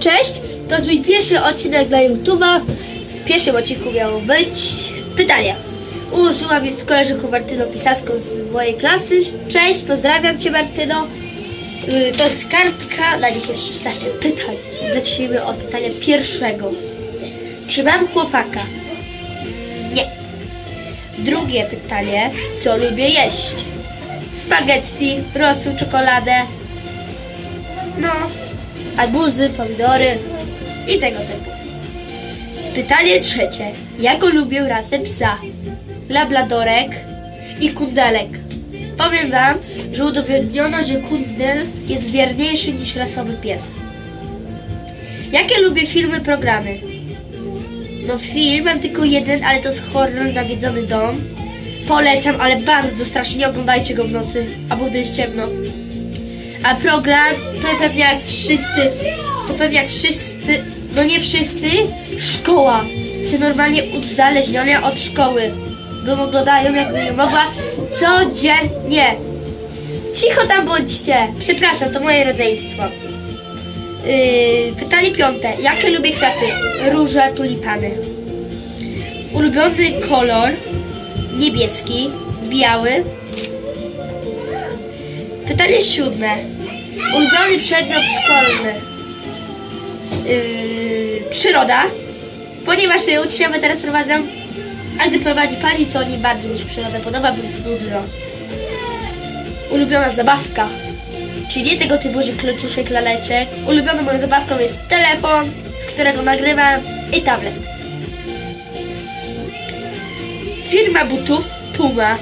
Cześć, to jest mój pierwszy odcinek dla YouTube'a. W pierwszym odcinku miało być pytanie. Ułożyłam je z koleżanką Martyną Pisarską z mojej klasy. Cześć, pozdrawiam Cię Martyno. Yy, To jest kartka, na nich jest 16 pytań. Zacznijmy od pytania pierwszego. Czy mam chłopaka? Nie. Drugie pytanie, co lubię jeść? Spaghetti, rosół, czekoladę, no, arbuzy, pomidory i tego typu. Pytanie trzecie. Jaką lubię rasę psa? Labladorek i kundelek. Powiem wam, że udowodniono, że kundel jest wierniejszy niż rasowy pies. Jakie lubię filmy, programy? No film mam tylko jeden, ale to jest horror Nawiedzony Dom. Polecam, ale bardzo strasznie nie oglądajcie go w nocy, albo gdy jest ciemno. A program to pewnie jak wszyscy, to pewnie jak wszyscy, no nie wszyscy, szkoła. Są normalnie uzależnione od szkoły. Bo oglądają jakby nie mogła codziennie. Cicho tam bądźcie. Przepraszam, to moje rodzeństwo. Yy, pytanie piąte. Jakie lubię kwiaty? Róże, tulipany. Ulubiony kolor? Niebieski, biały, Pytanie siódme. Ulubiony przedmiot szkolny. Yy, przyroda. Ponieważ yy, uczniowie teraz prowadzą, a gdy prowadzi pani, to nie bardzo mi się przyroda podoba, bo jest nudno. Ulubiona zabawka. Czyli nie tego typu, że klecuszek, laleczek. Ulubioną moją zabawką jest telefon, z którego nagrywam i tablet. Firma butów Puma.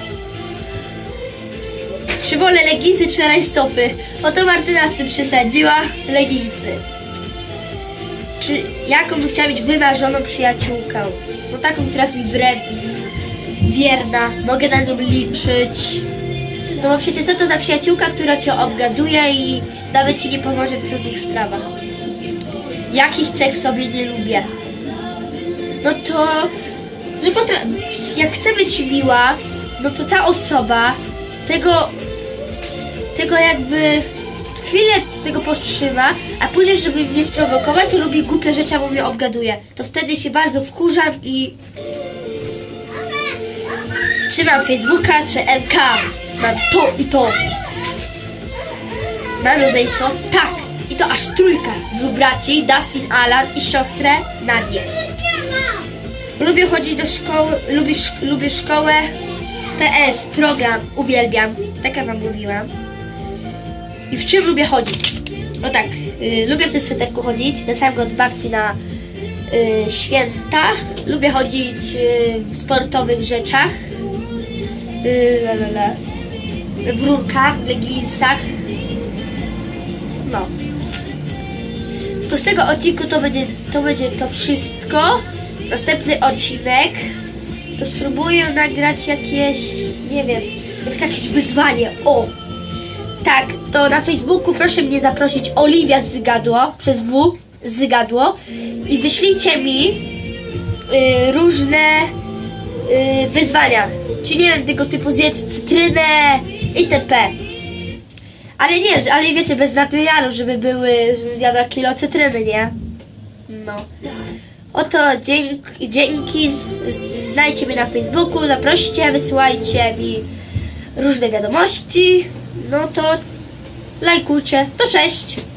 Czy wolę leginsy czy rajstopy? Oto Martyna z tym przesadziła. Leginsy. Czy jaką bym chciała mieć wymarzoną przyjaciółkę? No taką, która jest mi wre... wierna. Mogę na nią liczyć. No bo przecież co to za przyjaciółka, która cię obgaduje i nawet ci nie pomoże w trudnych sprawach? Jakich cech w sobie nie lubię? No to, że potra... jak chcę być miła, no to ta osoba tego tego jakby chwilę tego powstrzyma, a później, żeby mnie sprowokować, to lubi głupie rzeczy, albo mnie obgaduje. To wtedy się bardzo wkurzam i... Czy mam Facebooka, czy LK? Mam to i to. Mam rodzeństwo? Tak. I to aż trójka. Dwóch braci, Dustin, Alan i siostrę Nadię. Lubię chodzić do szkoły, lubię, szk- lubię szkołę. PS, program, uwielbiam. Tak jak wam mówiłam. I w czym lubię chodzić? No tak, y, lubię w tym sweterku chodzić, na samego od babci na y, święta. Lubię chodzić y, w sportowych rzeczach. Y, la, la, la. W rurkach, w leginsach. No. To z tego odcinku to będzie to, będzie to wszystko. Następny odcinek to spróbuję nagrać jakieś, nie wiem, jakieś wyzwanie. O! Tak, to na Facebooku proszę mnie zaprosić Oliwia Zygadło, przez W Zygadło i wyślijcie mi y, różne y, wyzwania. Czy nie wiem, tego typu zjedz cytrynę itp. Ale nie, ale wiecie, bez materiału, żeby były, żebym zjadła kilo cytryny, nie? No. Oto dzięki, dzięki znajdźcie mnie na Facebooku, zaproście, wysyłajcie mi różne wiadomości. No to lajkujcie. To cześć!